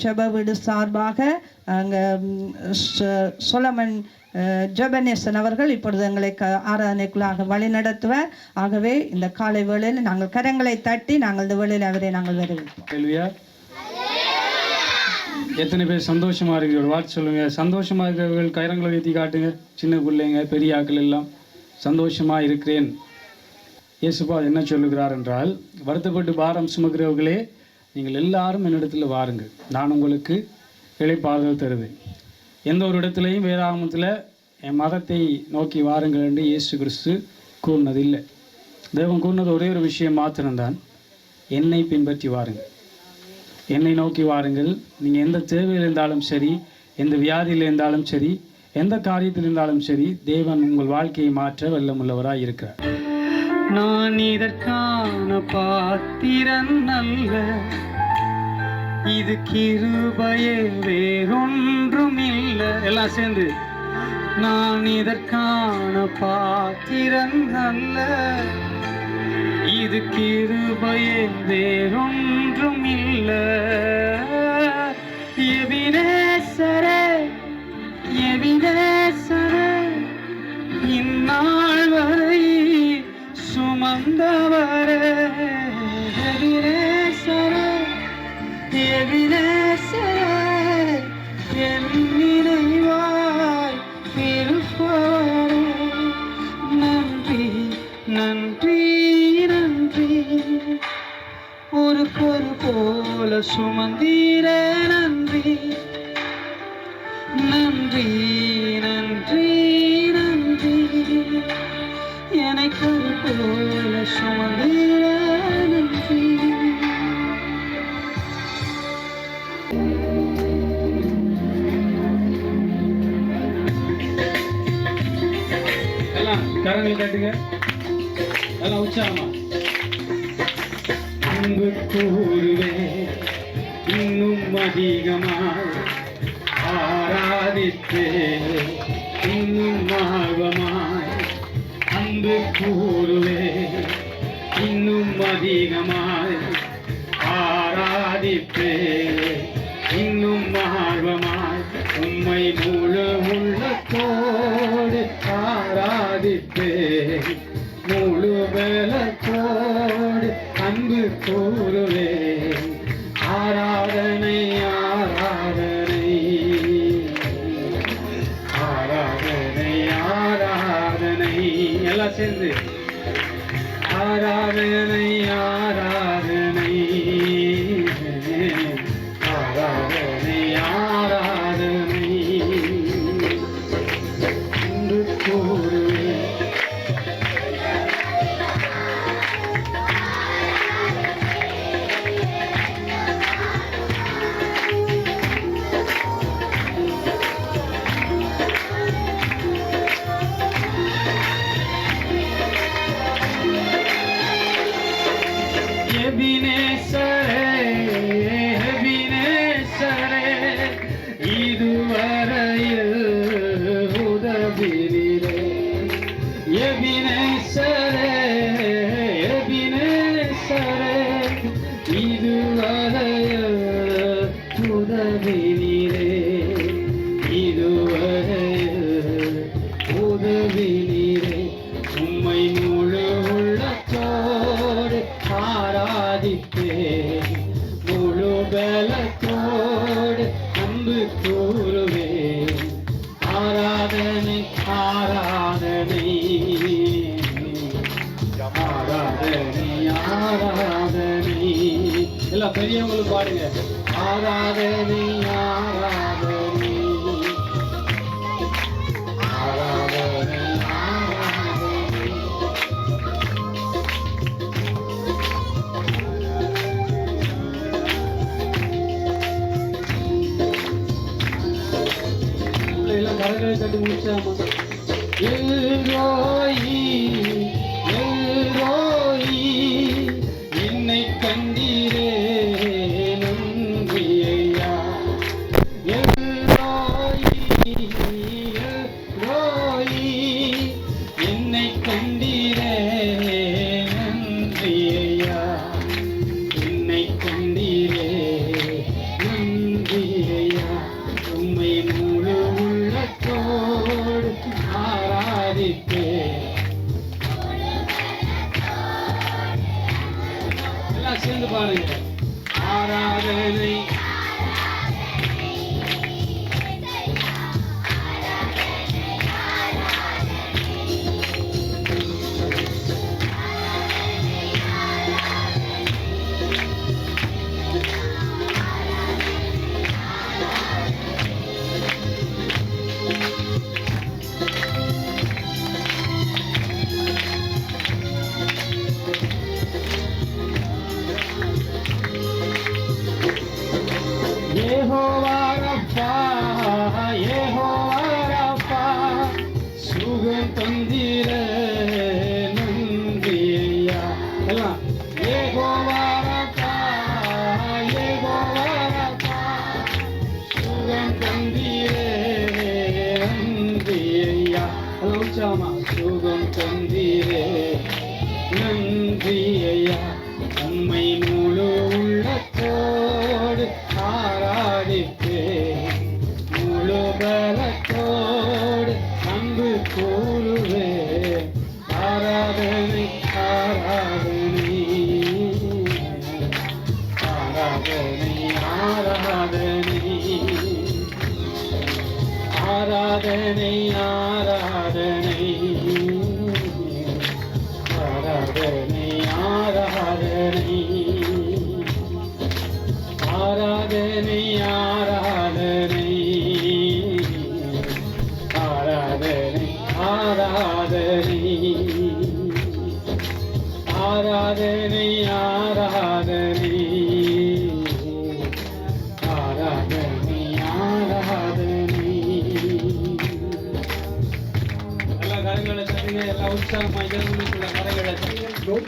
ஜப வீடு சார்பாக அங்கே சொலமன் அஹ், அவர்கள் இப்பொழுது எங்களை க ஆராதனைக்குள்ளாக வழி நடத்துவார். ஆகவே இந்த காலை வேளையில் நாங்கள் கரங்களை தட்டி நாங்கள் இந்த வேளையில் அவரை நாங்கள் வரவேற்போம். கேள்வியா எத்தனை பேர் சந்தோஷமா இருக்கிற ஒரு வார்த்தை சொல்லுங்க. சந்தோஷமா இருக்கிறவர்கள் கரங்களை ஏற்றி காட்டுங்க சின்ன பிள்ளைங்க பெரிய ஆட்கள் எல்லாம் சந்தோஷமா இருக்கிறேன். இயேசுப்பா என்ன சொல்லுகிறார் என்றால் வருத்தப்பட்டு பாரம் சுமக்கிறவர்களே நீங்கள் எல்லாரும் என்னிடத்தில் வாருங்கள். நான் உங்களுக்கு இழைப்பாறுதல் தருவேன். எந்த ஒரு இடத்துலையும் வேதாகமத்தில் என் மதத்தை நோக்கி வாருங்கள் என்று இயேசு கிறிஸ்து கூறினது இல்லை தேவன் கூறினது ஒரே ஒரு விஷயம் மாத்திரம்தான். என்னை பின்பற்றி வாருங்கள். என்னை நோக்கி வாருங்கள். நீங்கள் எந்த தேவையில் இருந்தாலும் சரி எந்த வியாதியில் இருந்தாலும் சரி எந்த காரியத்தில் இருந்தாலும் சரி தேவன் உங்கள் வாழ்க்கையை மாற்ற வல்லமுள்ளவராய் இருக்கிறார் நான் இதற்கான பாத்திரன் அல்ல. இது கிருபையே வேறொன்றும் இல்லை. எல்லாம் சேர்ந்து நான் இதற்கான பாத்திரன் அல்ல. இது கிருபையே வேறொன்றும் இல்ல. எவினேசரே எவினே சுமந்தீர நன்றி. நன்றி நன்றி நன்றி. எனக்கு போல சுமந்தீர நன்றி. எல்லாம் கரங்களை கட்டுங்க எல்லாம் உச்சாரமா அன்பு கூறுவே. இன்னும் அதிகமாய் ஆராதித்தே. இன்னும் ஆர்வமாய் அன்பு கூறுவே இன்னும் அதிகமாய் ஆராதனை ஆராதனை. எல்லாம் கரங்களை தட்டி முடிச்சாமா எல்ரோயி எல்ரோயி Hallelujah.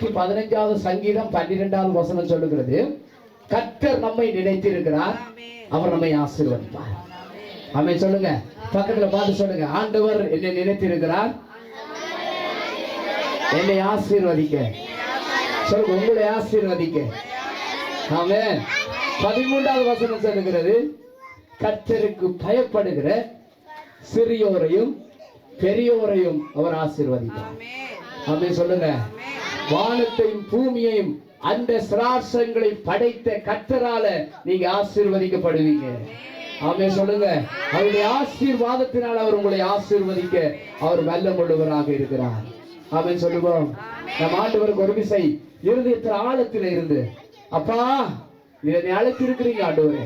நூற்றி பதினைஞ்சாவது சங்கீதம் பன்னிரெண்டாவது வசனம் சொல்லுகிறது. கர்த்தர் நம்மை நினைத்திருக்கிறார். அவர் நம்மை ஆசீர்வதிப்பார். அமை சொல்லுங்க. பக்கத்துல பார்த்து சொல்லுங்க. ஆண்டவர் என்னை நினைத்திருக்கிறார். என்னை ஆசீர்வதிக்க. சொல்லுங்க உங்களை ஆசீர்வதிக்க. ஆமே பதிமூன்றாவது வசனம் சொல்லுகிறது. கர்த்தருக்கு பயப்படுகிற சிறியோரையும் பெரியோரையும் அவர் ஆசீர்வதிப்பார். அப்படின்னு சொல்லுங்க. வானத்தையும் பூமியையும் அந்த சிராசங்களை படைத்த கத்தரால நீங்க ஆசீர்வதிக்கப்படுவீங்க. ஆமே சொல்லுங்க. அவருடைய ஆசீர்வாதத்தினால் அவர் உங்களை ஆசீர்வதிக்க அவர் வல்லம் உள்ளவராக இருக்கிறார். ஆமே சொல்லுவோம். நம் ஆண்டவருக்கு ஒரு விசை. இருதயத்தில் ஆழத்தில் இருந்து. அப்பா என்னை அழைத்திருக்கிறீங்க ஆண்டவரே.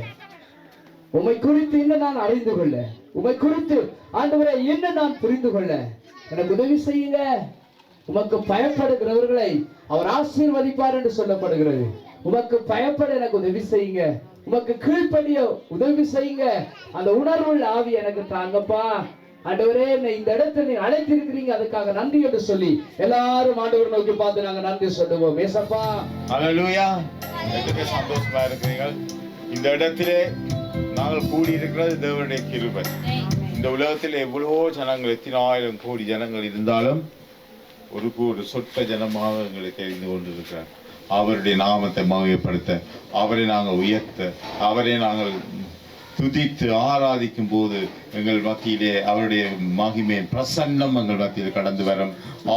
உமை குறித்து என்ன நான் அறிந்து கொள்ள. உமை குறித்து ஆண்டவரே என்ன நான் புரிந்து கொள்ள. எனக்கு உதவி செய்யுங்க. உமக்கு பயப்படுகிறவர்களை அவர் ஆசீர்வதிப்பார் என்று சொல்லப்படுகிறது. உமக்கு பயப்பட எனக்கு உதவி செய்யுங்க. உமக்கு கீழ்ப்படிய உதவி செய்யுங்க. அந்த உணர்வுள்ள ஆவி எனக்கு தாங்கப்பா. ஆண்டவரே என்னை இந்த இடத்துல நீ அழைத்திருக்கிறீங்க. அதுக்காக நன்றி என்று சொல்லி எல்லாரும் ஆண்டவர் நோக்கி பார்த்து நாங்க நன்றி சொல்லுவோம். ஏசப்பா. அலலூயா எத்தனை சந்தோஷமா இருக்கிறீர்கள்? இந்த இடத்திலே நாங்கள் கூடி இருக்கிறது தேவனுடைய கிருபை. இந்த உலகத்தில் எவ்வளவோ ஜனங்கள் எத்தனாயிரம் கோடி ஜனங்கள் இருந்தாலும் ஒரு ஒரு சொற்ப ஜனமாக எங்களை தெரிந்து கொண்டிருக்கிறார். அவருடைய நாமத்தை மகிமைப்படுத்த அவரை நாங்கள் உயர்த்த அவரை நாங்கள் துதித்து ஆராதிக்கும் போது எங்கள் மத்தியிலே அவருடைய மகிமை பிரசன்னம் எங்கள் மத்தியில் கடந்து வரும்.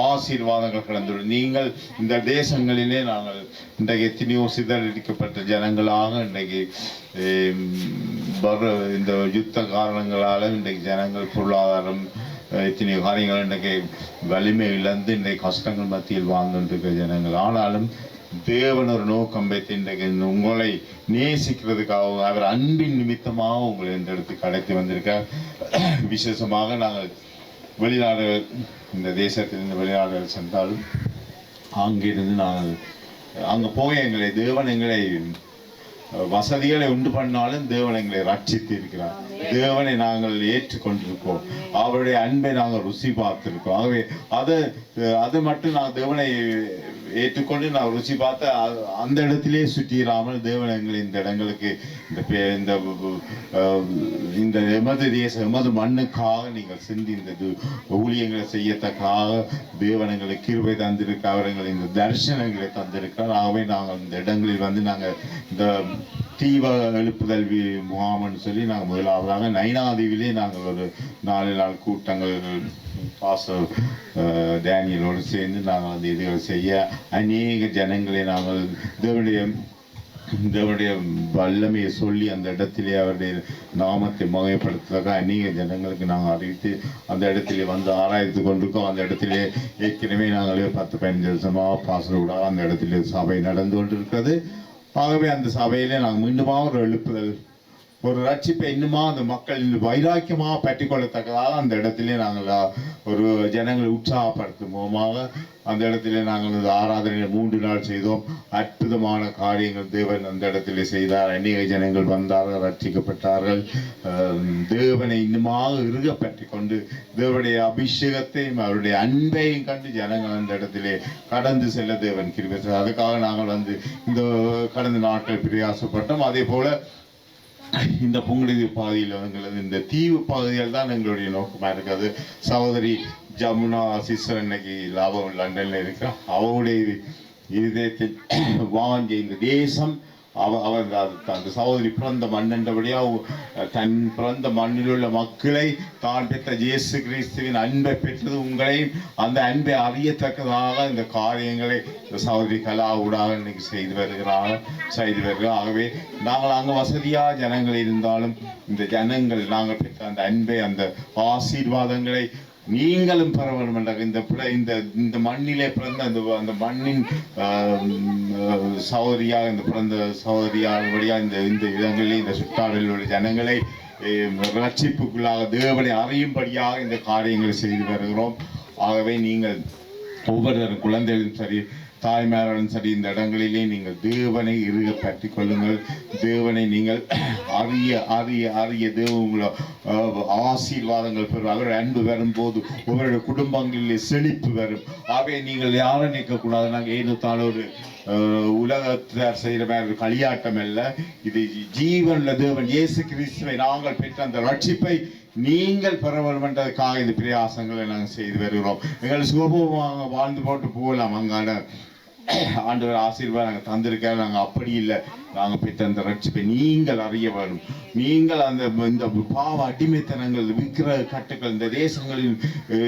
ஆசீர்வாதங்கள் கடந்து வரும். நீங்கள் இந்த தேசங்களிலே நாங்கள் இன்றைக்கு எத்தனையோ சிதறடிக்கப்பட்ட ஜனங்களாக இன்றைக்கு வர இந்த யுத்த காரணங்களால இன்றைக்கு ஜனங்கள் பொருளாதாரம் இத்தனை காரியங்கள் இன்றைக்கு வலிமை இழந்து இன்றைக்கு கஷ்டங்கள் மத்தியில் வாழ்ந்துட்டு ஜனங்கள். ஆனாலும் தேவன் ஒரு நோக்கம் வைத்து இன்றைக்கு உங்களை நேசிக்கிறதுக்காகவும் அவர் அன்பின் நிமித்தமாக உங்களை இந்த இடத்துக்கு அழைத்து வந்திருக்கார். விசேஷமாக நாங்கள் வெளிநாடுகள் இந்த தேசத்திலிருந்து வெளிநாடுகள் சென்றாலும் அங்கிருந்து நாங்கள் அங்கே போய் எங்களை தேவன் எங்களை வசதிகளை உண்டு பண்ணாலும் தேவன் எங்களை ரட்சித்து இருக்கிறார். தேவனை நாங்கள் ஏற்றுக்கொண்டிருக்கோம். அவருடைய அன்பை நாங்கள் ருசி பார்த்திருக்கோம். ஆகவே அது அது மட்டும் நான் தேவனை ஏற்றுக்கொண்டு நான் ருசி பார்த்து அந்த இடத்திலே சுற்றிடாமல் தேவன் எங்களை இந்த இடங்களுக்கு இந்த இந்த இந்த எமது தேச எமது மண்ணுக்காக நீங்கள் சிந்தி இந்த ஊழியங்களை செய்யத்தக்காக தேவன் எங்களுக்கு கிருபை தந்திருக்க அவர் இந்த தரிசனங்களை தந்திருக்கிறார். ஆகவே நாங்கள் இந்த இடங்களில் வந்து நாங்கள் இந்த தீவ எழுப்புதல் முகாம்னு சொல்லி நாங்கள் முதலாவதாக நைனாதீவிலே நாங்கள் ஒரு நாலு நாள் கூட்டங்கள் பாச டேனியலோடு சேர்ந்து நாங்கள் அந்த இதுகளை செய்ய அநேக ஜனங்களை நாங்கள் தேவனுடைய தேவனுடைய வல்லமையை சொல்லி அந்த இடத்திலே அவருடைய நாமத்தை மகைப்படுத்துவதாக அநேக ஜனங்களுக்கு நாங்கள் அறிவித்து அந்த இடத்திலே வந்து ஆராய்த்து கொண்டிருக்கோம். அந்த இடத்திலே ஏற்கனவே நாங்கள் பத்து பதினஞ்சு வருஷமாக பாசனக்கூடாது அந்த இடத்திலே சபை நடந்து கொண்டிருக்கிறது. ஆகவே அந்த சபையிலே நாங்கள் மீண்டுமாக ஒரு எழுப்புதல் ஒரு ரட்சிப்பை இன்னுமா அந்த மக்கள் வைராக்கியமாக பற்றிக்கொள்ளத்தக்கதாக அந்த இடத்திலே நாங்கள் ஒரு ஜனங்களை உற்சாகப்படுத்தும் மூலமாக அந்த இடத்திலே நாங்கள் இந்த ஆராதனையை மூன்று நாள் செய்தோம். அற்புதமான காரியங்கள் தேவன் அந்த இடத்திலே செய்தார். அநேக ஜனங்கள் வந்தார்கள் ரட்சிக்கப்பட்டார்கள். தேவனை இன்னுமாக இறுக பற்றி கொண்டு தேவனுடைய அபிஷேகத்தையும் அவருடைய அன்பையும் கண்டு ஜனங்கள் அந்த இடத்திலே கடந்து செல்ல தேவன் கிருபை அதுக்காக நாங்கள் வந்து இந்த கடந்த நாட்கள் பிரயாசப்பட்டோம். அதே போல இந்த புங்குடுதி பாதையில் எங்களது இந்த தீவு பகுதியில் தான் எங்களுடைய நோக்கமாக இருக்காது சகோதரி ஜமுனா சிஸ்டர் இன்னைக்கு லாபம் லண்டனில் இருக்கா அவருடைய இதயத்தை வாங்கி இந்த தேசம் அவ அவர் அந்த- சகோதரி பிறந்த மண்ணென்றபடியாக தன் பிறந்த மண்ணில் உள்ள மக்களை தான் பெற்ற இயேசு கிறிஸ்துவின் அன்பை பெற்றது உங்களையும் அந்த அன்பை அறியத்தக்கதாக இந்த காரியங்களை இந்த சகோதரி கலா ஊடாக இன்னைக்கு செய்து வருகிறாங்க செய்து வருகிறார். ஆகவே நாங்கள் அங்கே வசதியாக ஜனங்கள் இருந்தாலும் இந்த ஜனங்கள் நாங்கள் பெற்ற அந்த அன்பை அந்த ஆசீர்வாதங்களை நீங்களும் பெற வேண்டும் இந்த பிள்ளை இந்த இந்த மண்ணிலே பிறந்த அந்த அந்த மண்ணின் சௌகரியாக சகோதரியாக இந்த பிறந்த சௌகரியாக வழியாக இந்த இந்த இடங்களில் இந்த சுற்றாடலில் உள்ள ஜனங்களை ரட்சிப்புக்குள்ளாக தேவனை அறியும்படியாக இந்த காரியங்களை செய்து வருகிறோம். ஆகவே நீங்கள் ஒவ்வொரு குழந்தைகளும் சரி தாய்மார்களும் சரி இந்த இடங்களிலே நீங்கள் தேவனை இருக பற்றி கொள்ளுங்கள். தேவனை நீங்கள் அறிய அறிய அறிய தேவ உங்களை ஆசீர்வாதங்கள் பெறும் அவருடைய அன்பு வரும்போது உங்களுடைய குடும்பங்களிலே செழிப்பு வரும். ஆகவே நீங்கள் யாரும் நிற்கக்கூடாது. நாங்கள் ஏனோ ஒரு அஹ், உலகத்தார் செய்கிற மாதிரி ஒரு களியாட்டம் அல்ல. இது ஜீவன்ல தேவன் இயேசு கிறிஸ்துவை நாங்கள் பெற்ற அந்த ரட்சிப்பை நீங்கள் பெற வேண்டும் என்றதுக்காக இந்த பிரயாசங்களை நாங்கள் செய்து வருகிறோம். எங்கள் சுகபோகமாக வாழ்ந்து போட்டு போகலாம். அங்கான ஆண்டவர் ஆசீர்வாதம் நாங்கள் தந்திருக்க நாங்கள் அப்படி இல்லை. நாங்கள் பெற்ற அந்த ரட்சிப்பை நீங்கள் அறிய வேணும் நீங்கள் அந்த இந்த பாவ அடிமைத்தனங்கள் விற்கிற கட்டுகள் இந்த தேசங்களில்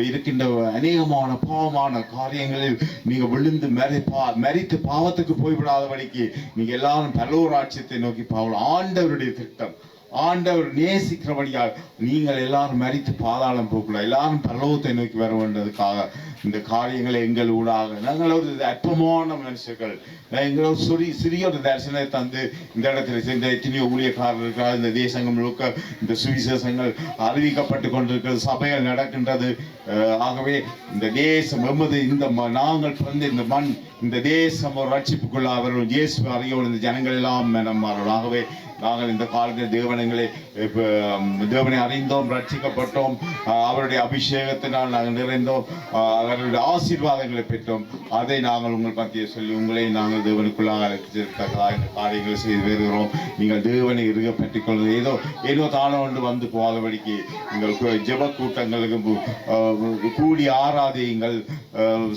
இருக்கின்ற அநேகமான பாவமான காரியங்களில் நீங்கள் விழுந்து மறி பா மறித்து பாவத்துக்கு போய்விடாதபடிக்கு நீங்கள் எல்லாரும் பரலோராட்சியத்தை நோக்கி பாவலாம் ஆண்டவருடைய திட்டம். ஆண்டவர் நேசிக்கிறபடியால் நீங்கள் எல்லாரும் மறித்து பாதாளம் போகக்கூடாது எல்லாரும் பரலோகத்தை நோக்கி வர வேண்டதுக்காக இந்த காரியங்களை எங்கள் ஊடாக. நாங்கள் ஒரு அற்பமான மனுஷர்கள். எங்களை ஒரு சிறி சிறிய ஒரு தரிசனத்தை தந்து இந்த இடத்துல சேர்ந்த எத்தனையோ ஊழியக்காரர்கள் இருக்கிறார் இந்த தேசங்கள் முழுக்க இந்த சுவிசேஷங்கள் அறிவிக்கப்பட்டு கொண்டிருக்கிறது. சபைகள் நடக்கின்றது. ஆகவே இந்த தேசம் எமது இந்த ம- நாங்கள் பிறந்த இந்த மண் இந்த தேசம் ஒரு ரட்சிப்புக்குள்ள அவர்கள் இயேசு அறியவும் இந்த ஜனங்கள் எல்லாம் மனம் மாறணும் ஆகவே நாங்கள் இந்த காலத்தில் தேவனங்களை தேவனை அறிந்தோம் ரட்சிக்கப்பட்டோம் அவருடைய அபிஷேகத்தினால் நாங்கள் நிறைந்தோம் ஆஹ், அவருடைய ஆசீர்வாதங்களை பெற்றோம். அதை நாங்கள் உங்கள் மத்திய சொல்லி உங்களை நாங்கள் தேவனுக்குள்ளாக அழைத்திருக்கிறதா இந்த காரியங்களை செய்து வருகிறோம். நீங்கள் தேவனை இருக பற்றிக் கொள்வது ஏதோ ஏதோ தானோ ஒன்று வந்து போகாதபடிக்கு உங்கள் ஜெப கூட்டங்களுக்கு கூடி ஆராதியுங்கள்.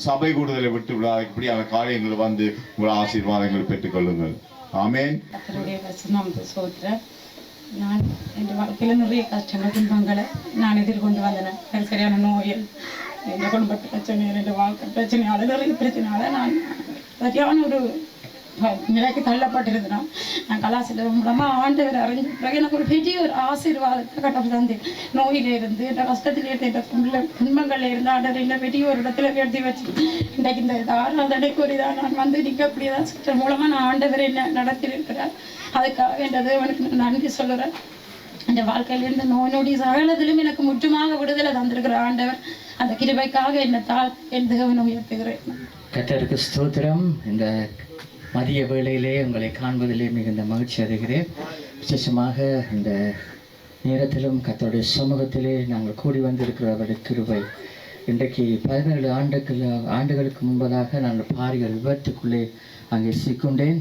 சபை கூடுதலை விட்டு விடாத இப்படியான காரியங்கள் வந்து உங்கள் ஆசீர்வாதங்களை பெற்றுக்கொள்ளுங்கள். ஆமென் கர்த்தருடைய வசனம் சோத்திர நான் என் வாழ்க்கையில் நிறைய கஷ்டங்கள் துன்பங்களை நான் எதிர்கொண்டு வந்தேன் எனக்கு சரியான நோயில் என் குடும்பத்து பிரச்சனை என் வாழ்க்கை பிரச்சனையால நிறைய பிரச்சனையால நான் சரியான ஒரு நிலைக்கு தள்ளப்பட்டிருந்தோம் நான் கலாச்சாரம் மூலமாக ஆண்டவர் அறிஞ்ச பிறகு எனக்கு ஒரு பெரிய ஒரு ஆசீர்வாதத்தை கடவுள் தந்து நோயில இருந்து இந்த கஷ்டத்தில் இருந்து இந்த துன்பங்கள்ல இருந்து ஆண்டவர் என்ன பெரிய ஒரு இடத்துல உயர்த்தி வச்சு இன்றைக்கு இந்த ஆராதனைக்கு ஒரு இதாக நான் வந்து நிற்க அப்படியேதான் சுற்ற மூலமாக நான் ஆண்டவர் என்ன நடத்தியிருக்கிறார். அதுக்காக என்றது அவனுக்கு நன்றி சொல்லுறேன். அந்த வாழ்க்கையிலிருந்து நோய் நொடி சகலத்திலும் எனக்கு முற்றுமாக விடுதலை தந்திருக்கிற ஆண்டவர் அந்த கிருபைக்காக என்னை தாழ் என் தேவனை உயர்த்துகிறேன். கத்தருக்கு ஸ்தோத்திரம். இந்த மதிய வேளையிலே உங்களை காண்பதிலே மிகுந்த மகிழ்ச்சி அடைகிறேன். விசேஷமாக இந்த நேரத்திலும் கத்தோடைய சமூகத்திலே நாங்கள் கூடி வந்திருக்கிற அவருடைய கிருபை. இன்றைக்கு பதினேழு ஆண்டுகள் ஆண்டுகளுக்கு முன்பதாக நான் பாரிய விபத்துக்குள்ளே அங்கே சிக்கொண்டேன்.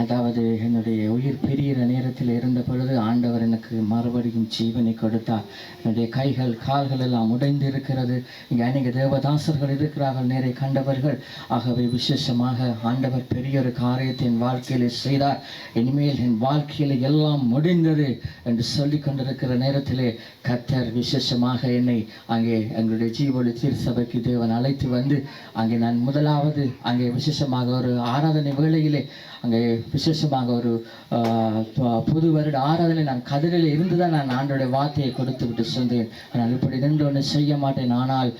அதாவது என்னுடைய உயிர் பிரிகிற நேரத்தில் இருந்த பொழுது ஆண்டவர் எனக்கு மறுபடியும் ஜீவனை கொடுத்தார். என்னுடைய கைகள் கால்கள் எல்லாம் உடைந்து இருக்கிறது இங்கே அநேக தேவதாசர்கள் இருக்கிறார்கள் நேரை கண்டவர்கள். ஆகவே விசேஷமாக ஆண்டவர் பெரிய ஒரு காரியத்தை என் வாழ்க்கையில் செய்தார். இனிமேல் என் வாழ்க்கையில் எல்லாம் முடிந்தது என்று சொல்லி கொண்டிருக்கிற நேரத்திலே கத்தர் விசேஷமாக என்னை அங்கே எங்களுடைய ஜீவொளி தீர்சபைக்கு தேவன் அழைத்து வந்து அங்கே நான் முதலாவது அங்கே விசேஷமாக ஒரு ஆராதனை வேளையிலே அங்கே விசேஷமாக ஒரு புது வருட ஆராதனை நான் கதிரில் இருந்து தான் நான் ஆண்டோடைய வார்த்தையை கொடுத்து விட்டு சென்றேன் ஆனால் இப்படி நின்று ஒன்று செய்ய மாட்டேன். ஆனால்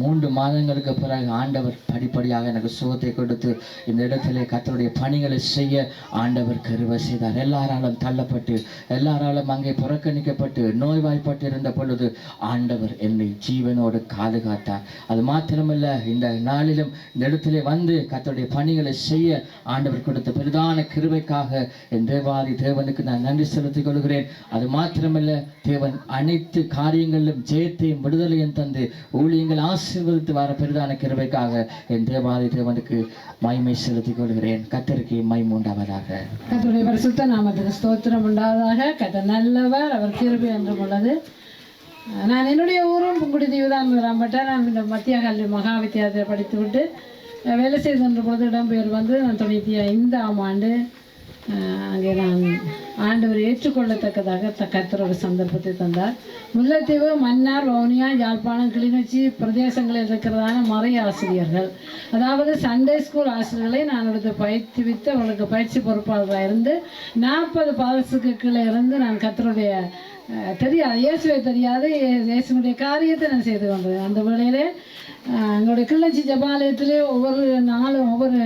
மூன்று மாதங்களுக்கு பிறகு ஆண்டவர் படிப்படியாக எனக்கு சுகத்தை கொடுத்து இந்த இடத்துல கத்தருடைய பணிகளை செய்ய ஆண்டவர் கருவை செய்தார். எல்லாராலும் தள்ளப்பட்டு எல்லாராலும் அங்கே புறக்கணிக்கப்பட்டு நோய்வாய்ப்பட்டு இருந்த பொழுது ஆண்டவர் என்னை ஜீவனோடு பாதுகாத்தார் அது மாத்திரமல்ல இந்த நாளிலும் இந்த இடத்துல வந்து கத்தருடைய பணிகளை செய்ய ஆண்டவர் கொடுத்த பெரிதான கிருவைக்காக என் தேவாதி தேவனுக்கு நான் நன்றி செலுத்திக் கொள்கிறேன். அது மாத்திரமல்ல தேவன் அனைத்து காரியங்களிலும் ஜெயத்தையும் விடுதலையும் தந்து ஊழியங்கள் ஆசீர்வதித்து வர பெரிதான கிருபைக்காக என் தேவாதி தேவனுக்கு மைமை செலுத்திக் கொள்கிறேன். கத்தருக்கு மகிமை உண்டாவதாக. கர்த்தருடைய பரிசுத்த நாமத்துக்கு ஸ்தோத்திரம் உண்டாவதாக. கத்த நல்லவர் அவர் கிருபை என்றும் உள்ளது. நான் என்னுடைய ஊரும் புங்குடி தீவு தான் நான் இந்த மத்திய கல்வி மகா வித்தியாலயத்தில் படித்துவிட்டு வேலை செய்து கொண்ட பொழுது இடம்பெயர் வந்து நான் தொண்ணூற்றி ஐந்தாம் ஆண்டு அங்கே நான் ஆண்டவர் ஏற்றுக்கொள்ளத்தக்கதாக த கர்த்தர் ஒரு சந்தர்ப்பத்தை தந்தார். முல்லைத்தீவு மன்னார் வவுனியா யாழ்ப்பாணம் கிளிநொச்சி பிரதேசங்களில் இருக்கிறதான மறை ஆசிரியர்கள். அதாவது சண்டே ஸ்கூல் ஆசிரியர்களை நான் எடுத்து பயிற்றுவித்து அவர்களுக்கு பயிற்சி பொறுப்பாளராக இருந்து நாற்பது பாதசுக்கு கீழே இருந்து நான் கத்தருடைய தெரியாது இயேசுவை தெரியாது இயேசுனுடைய காரியத்தை நான் செய்து கொண்டேன் அந்த வேளையிலே எங்களுடைய கிளிநொச்சி ஜபாலயத்திலே ஒவ்வொரு நாளும் ஒவ்வொரு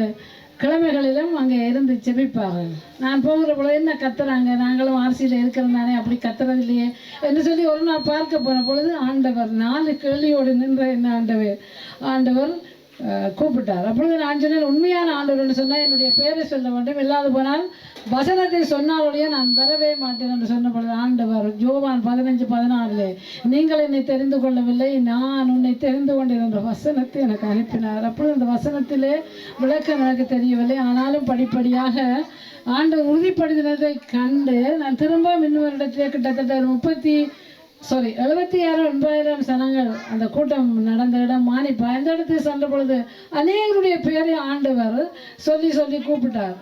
கிழமைகளிலும் அங்கே இருந்து செபிப்பார்கள் நான் போகிற பொழுது என்ன கத்துறாங்க? நாங்களும் ஆர்சியில் இருக்கிறதானே அப்படி கத்துறது இல்லையே என்று சொல்லி ஒரு நாள் பார்க்க போன பொழுது ஆண்டவர் நாலு கேள்வியோடு நின்ற என்ன ஆண்டவர்? ஆண்டவர் கூப்பிட்டார். அப்பொழுது நான் சொன்னேன் உண்மையான ஆண்டவர்னு சொன்னால் என்னுடைய பேரை சொல்ல வேண்டும். இல்லாது போனால் வசனத்தை சொன்னாலுடைய நான் வரவே மாட்டேன் என்று சொன்னபொழுது ஆண்டவர் ஜோவான் பதினஞ்சு பதினாறுல நீங்கள் என்னை தெரிந்து கொள்ளவில்லை நான் உன்னை தெரிந்து கொண்டேன் என்ற வசனத்தை எனக்கு அனுப்பினார். அப்பொழுது அந்த வசனத்திலே விளக்கம் எனக்கு தெரியவில்லை. ஆனாலும் படிப்படியாக ஆண்டு உறுதிப்படுத்தினதை கண்டு நான் திரும்ப இன்னொரு கிட்டத்தட்ட ஒரு முப்பத்தி சாரி எழுபத்தி ஆறு ஒன்பதாயிரம் சனங்கள் அந்த கூட்டம் நடந்த இடம் மானிப்பா இந்த இடத்துக்கு சென்ற பொழுது அநேகருடைய பேரை ஆண்டவர் சொல்லி சொல்லி கூப்பிட்டார்.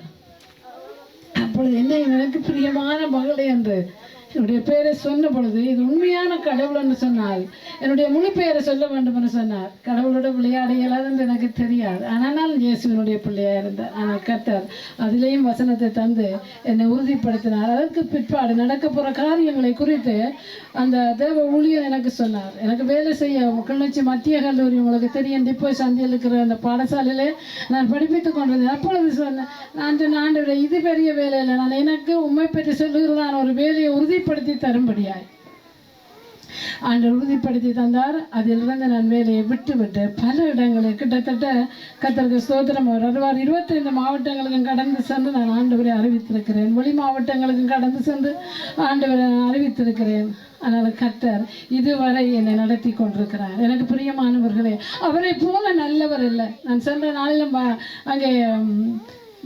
இப்பொழுது என்ன எனக்கு பிரியமான மகளே என்று என்னுடைய பெயரை சொன்ன பொழுது இது உண்மையான கடவுள் என்று சொன்னால் என்னுடைய முழு பெயரை சொல்ல வேண்டும் என்று சொன்னார். கடவுளோட விளையாட இயலாது என்று எனக்கு தெரியாது. ஆனால் நான் இயேசுவினுடைய பிள்ளையாக இருந்தார் ஆனால் கர்த்தர் அதிலேயும் வசனத்தை தந்து என்னை உறுதிப்படுத்தினார். அதற்கு பிற்பாடு நடக்க போகிற காரியங்களை குறித்து அந்த தேவ ஊழியர் எனக்கு சொன்னார். எனக்கு வேலை செய்ய கிளர்ச்சி மத்திய கல்லூரி உங்களுக்கு தெரியும். டிப்போ சந்தியில் இருக்கிற அந்த பாடசாலையிலே நான் படிப்பித்துக் கொண்டிருந்தேன். அப்பொழுது சொன்னேன் நான் சொன்ன இது பெரிய வேலை இல்லை. நான் எனக்கு உண்மை பற்றி சொல்லுகிறதான் ஒரு வேலையை உறுதி உறுதிப்படுத்தி தரும்படியாய். ஆண்டவர் உறுதிப்படுத்தி தந்தார். அதிலிருந்து நான் வேலையை விட்டு விட்டு பல இடங்களில் கிட்டத்தட்ட கத்தருக்கு சோதனம் அவர் அறுவார் இருபத்தைந்து மாவட்டங்களுக்கும் கடந்து சென்று நான் ஆண்டவரை அறிவித்திருக்கிறேன். வெளி மாவட்டங்களுக்கும் கடந்து சென்று ஆண்டவரை நான் அறிவித்திருக்கிறேன். அதனால் கத்தர் இதுவரை என்னை நடத்தி கொண்டிருக்கிறார். எனக்கு பிரியமானவர்களே அவரை போல நல்லவர் இல்லை. நான் சென்ற நாளிலும் அங்கே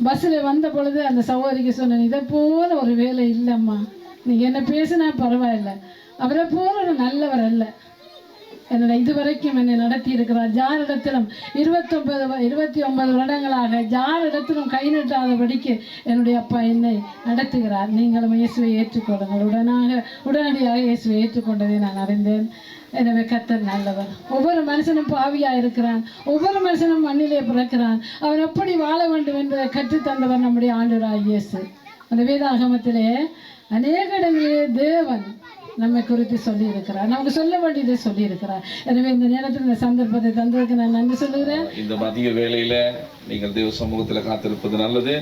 பஸ்ஸில் வந்த பொழுது அந்த சகோதரிக்கு சொன்னேன் இதை போல ஒரு வேலை இல்லைம்மா. நீங்கள் என்ன பேசினா பரவாயில்ல. அவரை போல ஒரு நல்லவர் அல்ல. என்னோட இதுவரைக்கும் என்னை நடத்தி இருக்கிறார் ஜார் இடத்திலும் இருபத்தொன்பது இருபத்தி ஒன்பது வருடங்களாக ஜார் இடத்திலும் கை நீட்டாதபடிக்கு என்னுடைய அப்பா என்னை நடத்துகிறார். நீங்களும் இயேசுவை ஏற்றுக்கொள்ளுங்கள். உடனாக உடனடியாக இயேசுவை ஏற்றுக்கொண்டதை நான் அறிந்தேன். எனவே கத்தர் நல்லவர். ஒவ்வொரு மனுஷனும் பாவியா இருக்கிறான். ஒவ்வொரு மனுஷனும் மண்ணிலே பிறக்கிறான். அவன் எப்படி வாழ வேண்டும் என்பதை கற்றுத்தந்தவர் நம்முடைய ஆண்டவராய் இயேசு. அந்த வேதாகமத்திலே அநேக இடங்களிலே தேவன் நம்மை குறித்து சொல்லியிருக்கிறார். நமக்கு சொல்ல வேண்டியதை சொல்லியிருக்கிறார். எனவே இந்த நேரத்தில் இந்த சந்தர்ப்பத்தை தந்ததுக்கு நான் நன்றி சொல்லுகிறேன். இந்த மதிய வேலையில நீங்கள் தேவ சமூகத்தில் காத்திருப்பது நல்லது.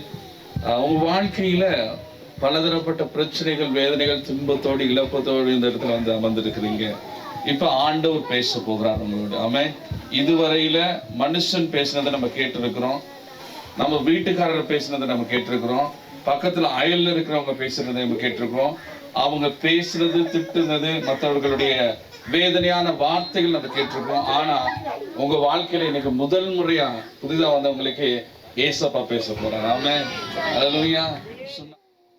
அவங்க உங்க வாழ்க்கையில பலதரப்பட்ட பிரச்சனைகள் வேதனைகள் துன்பத்தோடு இழப்பத்தோடு இந்த இடத்துல வந்து அமர்ந்திருக்கிறீங்க. இப்ப ஆண்டவர் பேச போகிறார் உங்களோட ஆமே இதுவரையில மனுஷன் பேசினதை நம்ம கேட்டிருக்கிறோம். நம்ம வீட்டுக்காரர் பேசினதை நம்ம கேட்டிருக்கிறோம். பக்கத்துல அயல்ல இருக்கிறவங்க பேசுறதை நம்ம கேட்டிருக்கிறோம். அவங்க பேசுறது திட்டுறது மற்றவர்களுடைய வேதனையான வார்த்தைகள் நம்ம கேட்டிருக்கிறோம். ஆனா உங்க வாழ்க்கையில இன்னைக்கு முதல் முறையா புதிதா வந்தவங்களுக்கு ஏசப்பா பேச போறாரு. ஆமென். அல்லேலூயா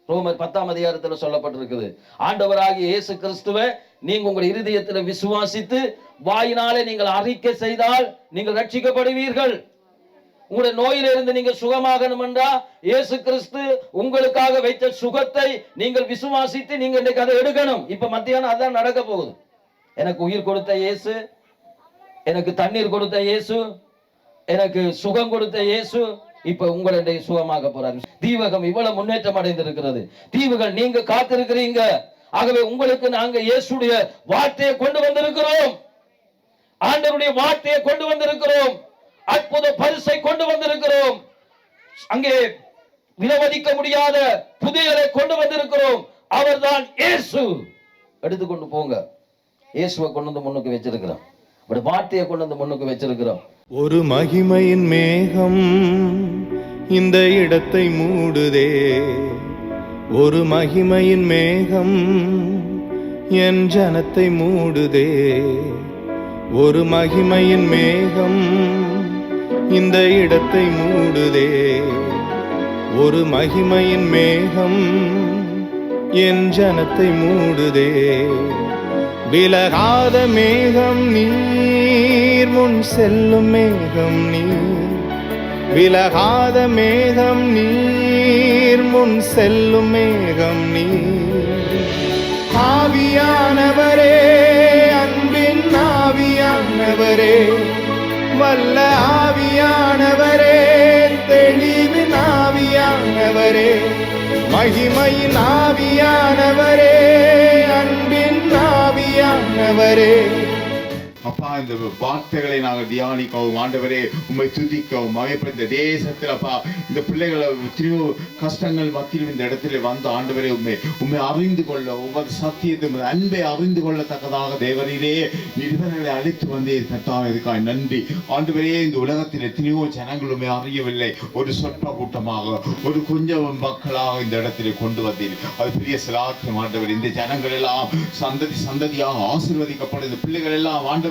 ரோமர் பத்தாம் அதிகாரத்துல சொல்லப்பட்டிருக்குது. ஆண்டவராகிய இயேசு கிறிஸ்துவை நீங்க உங்கள் இருதயத்தில் விசுவாசித்து வாயினாலே நீங்கள் அறிக்கை செய்தால் நீங்கள் ரட்சிக்கப்படுவீர்கள். உங்களுடைய நோயிலிருந்து நீங்கள் சுகமாகணும் என்றா இயேசு கிறிஸ்து உங்களுக்காக வைத்த சுகத்தை நீங்கள் விசுவாசித்து நீங்க இன்னைக்கு அதை எடுக்கணும். இப்ப மத்தியானம் அதான் நடக்க போகுது. எனக்கு உயிர் கொடுத்த இயேசு எனக்கு தண்ணீர் கொடுத்த இயேசு எனக்கு சுகம் கொடுத்த இயேசு இப்ப உங்களுடைய சுகமாக போறாரு. தீவகம் இவ்வளவு முன்னேற்றம் அடைந்திருக்கிறது. தீவுகள் நீங்க காத்திருக்கிறீங்க. ஆகவே உங்களுக்கு நாங்க இயேசுடைய வார்த்தையை கொண்டு வந்திருக்கிறோம். ஆண்டவருடைய வார்த்தையை கொண்டு வந்திருக்கிறோம். அற்புத பரிசை கொண்டு வந்திருக்கிறோம். அங்கே விலவதிக்க முடியாத புதையலை கொண்டு வந்திருக்கிறோம். அவர்தான் இயேசு. எடுத்துக்கொண்டு போங்க. இயேசுவை கொண்டு வந்து முன்னுக்கு வச்சிருக்கிறோம். அப்படி வார்த்தையை கொண்டு வந்து முன்னுக்கு வச்சிருக்கிறோம். ஒரு மகிமையின் மேகம் இந்த இடத்தை மூடுதே. ஒரு மகிமையின் மேகம் என் ஜனத்தை மூடுதே. ஒரு மகிமையின் மேகம் இந்த இடத்தை மூடுதே. ஒரு மகிமையின் மேகம் என் ஜனத்தை மூடுதே. விலகாத மேகம் நீர் முன் செல்லும் மேகம் நீர். விலகாத மேகம் நீர் முன் செல்லும் மேகம் நீர். ஆவியானவரே அன்பின் ஆவியானவரே வல்ல ஆவியானவரே தெளிவின் ஆவியானவரே மகிமையின் ஆவியானவரே அன்பின் ஆவியானவரே அப்பா இந்த வார்த்தைகளை நாங்கள் தியானிக்கவும் ஆண்டவரே உண்மை துதிக்கவும் மகைப்ப இந்த தேசத்தில் அப்பா இந்த பிள்ளைகளை எத்தனையோ கஷ்டங்கள் மத்தியிலும் இந்த இடத்துல வந்த ஆண்டவரே உண்மை உண்மை அறிந்து கொள்ள ஒவ்வொரு சத்தியத்தை அன்பை அறிந்து கொள்ளத்தக்கதாக தேவரிலே நிறுவனங்களை அழைத்து வந்தே தட்டாக இதுக்காக நன்றி. ஆண்டவரே இந்த உலகத்தில் எத்தனையோ ஜனங்கள் உண்மை அறியவில்லை. ஒரு சொற்ப கூட்டமாக ஒரு கொஞ்சம் மக்களாக இந்த இடத்துல கொண்டு வந்தீர். அது பெரிய சிலாக்கியம் ஆண்டவர். இந்த ஜனங்கள் எல்லாம் சந்ததி சந்ததியாக ஆசீர்வதிக்கப்படும். இந்த பிள்ளைகள் எல்லாம் ஆண்டவரே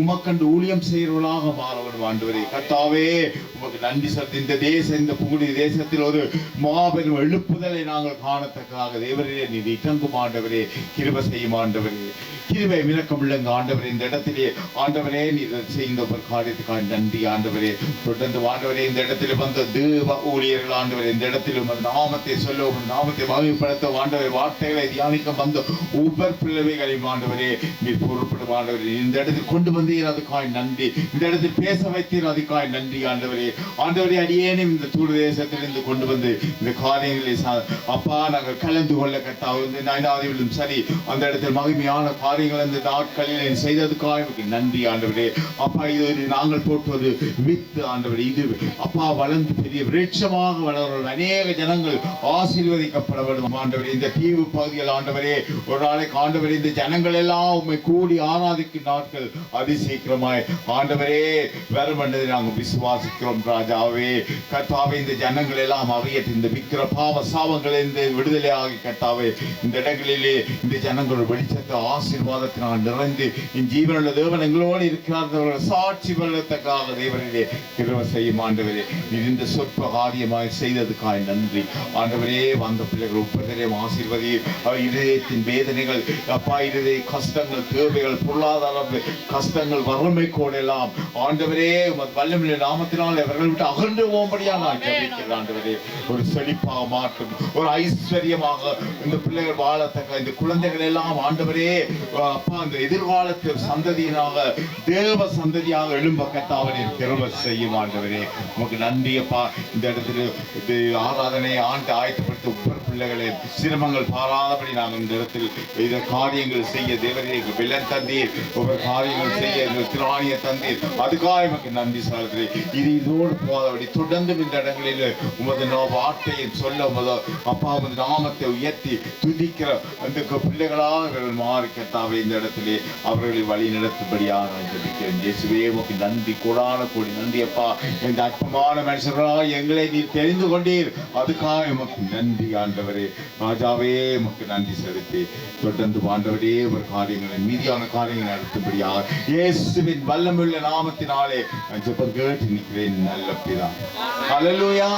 உமக்கண்டு ஊழியம் செய்கிறவர்களாக மாறவன் ஆண்டவரே. கத்தாவே உமக்கு நன்றி செலுத்தி இந்த தேசம் இந்த புகுடி தேசத்தில் ஒரு மாபெரும் எழுப்புதலை நாங்கள் காணத்தக்கதாக தேவரே நீ இறங்கும் ஆண்டவரே கிருப செய்யும் ஆண்டவரே. கிருபை விளக்கம் உள்ளங்க ஆண்டவரே இந்த இடத்திலே. ஆண்டவரே நீ செய்த ஒரு காரியத்துக்காக நன்றி ஆண்டவரே. தொடர்ந்து ஆண்டவரே இந்த இடத்துல வந்த தேவ ஊழியர்கள் ஆண்டவரே இந்த இடத்திலும் அந்த நாமத்தை சொல்ல உம் நாமத்தை மகிமைப்படுத்த ஆண்டவரை வார்த்தைகளை தியானிக்க வந்த ஒவ்வொரு பிள்ளைகளையும் ஆண்டவரே நீ பொருட்படும் ஆண்டவரே. இந்த இடத்தில் கொண்டு வந்தீர் அதுக்காய் நன்றி. இந்த இடத்தில் பேச வைத்தீர் அதுக்காய் நன்றி ஆண்டவரே. ஆண்டவரே அடியேனும் இந்த தூடு தேசத்திலிருந்து கொண்டு வந்து இந்த காரியங்களை அப்பா நாங்கள் கலந்து கொள்ள கட்டாவது இந்த நயனாதிவிலும் சரி அந்த இடத்தில் மகிமையான காரியங்கள் அந்த நாட்களில் செய்ததுக்காக நன்றி ஆண்டவரே. அப்பா இது நாங்கள் போட்டுவது வித்து ஆண்டவரே. இது அப்பா வளர்ந்து பெரிய விருட்சமாக வளரும் அநேக ஜனங்கள் ஆசீர்வதிக்கப்பட வேண்டும் ஆண்டவரே. இந்த தீவு பகுதியில் ஆண்டவரே ஒரு நாளைக்கு ஆண்டவரே இந்த ஜனங்கள் எல்லாம் உண்மை கூடி ஆராதிக்கும் நாட்கள் அதிசீக்கிரமாய். ஆண்டவரே வரும் என்பதை நாங்கள் விசுவாசிக்கிறோம் ராஜாவே. கத்தாவே இந்த ஜனங்கள் எல்லாம் அறியட்டு இந்த விக்கிர பாவ சாபங்களை இந்த விடுதலையாகி கத்தாவே இந்த இடங்களிலே இந்த ஜனங்கள் வெளிச்சத்தை ஆசீர்வாதத்தினால் நிறைந்து என் ஜீவனுள்ள தேவன் எங்களோடு இருக்கிறார்கள் சாட்சி வெள்ளத்தக்காக தேவனிலே கிருப செய்யும் ஆண்டவரே. நீர் இந்த சொற்ப காரியமாய் செய்ததுக்காய் நன்றி. ஆண்டவரே வந்த பிள்ளைகள் ஒவ்வொருத்தரையும் ஆசீர்வதி அவர் இதயத்தின் வேதனைகள் அப்பா இருதய கஷ்டங்கள் தேவைகள் பொருளாதார கஷ்டங்கள் வறுமை கோடெல்லாம் ஆண்டவரே வல்லமில்லை நாமத்தினால் அவர்கள் விட்டு அகன்று போகும்படியா நான் ஜெபிக்கிறேன். ஆண்டவரே ஒரு செழிப்பாக மாற்றும் ஒரு ஐஸ்வர்யமாக இந்த பிள்ளைகள் வாழத்தக்க இந்த குழந்தைகள் எல்லாம் ஆண்டவரே அப்பா அந்த எதிர்காலத்தில் சந்ததியினாக தேவ சந்ததியாக எழும்ப கத்தாவனே திரும்ப செய்யும் ஆண்டவரே. உமக்கு நன்றி அப்பா. இந்த இடத்துல ஆராதனை ஆண்டு ஆயத்தப்படுத்த பிள்ளைகளை சிரமங்கள் பாராதபடி நாங்கள் இந்த இடத்தில் இந்த காரியங்கள் செய்ய தேவரே வெள்ளம் தந்தீர். ஒவ்வொரு காரியங்கள் செய்ய இந்த திராணிய தந்தீர். அதுக்காக எமக்கு நன்றி சார்ந்தே இது இதோடு போதபடி தொடர்ந்து இந்த இடங்களில் உமது நோ வார்த்தையை சொல்ல உமது அப்பா உமது நாமத்தை உயர்த்தி துதிக்கிற அந்த பிள்ளைகளாக இவர்கள் மாறி இந்த இடத்திலே அவர்களை வழி நடத்தும்படியாக ஜபிக்கிறேன். இயேசுவே உமக்கு நன்றி. கூடான கூடி நன்றி அப்பா. இந்த அற்பமான மனுஷர்களாக எங்களை நீ தெரிந்து கொண்டீர். அதுக்காக உமக்கு நன்றி ஆண்டவரே ராஜாவே உமக்கு நன்றி செலுத்தி தொடர்ந்து ஆண்டவரே ஒரு காரியங்களை மீதியான காரியங்களை நடத்தும்படியாக இயேசுவின் வல்லமுள்ள நாமத்தினாலே ஜெபம் கேட்டு நிற்கிறேன் நல்ல பிதா. ஹalleluya.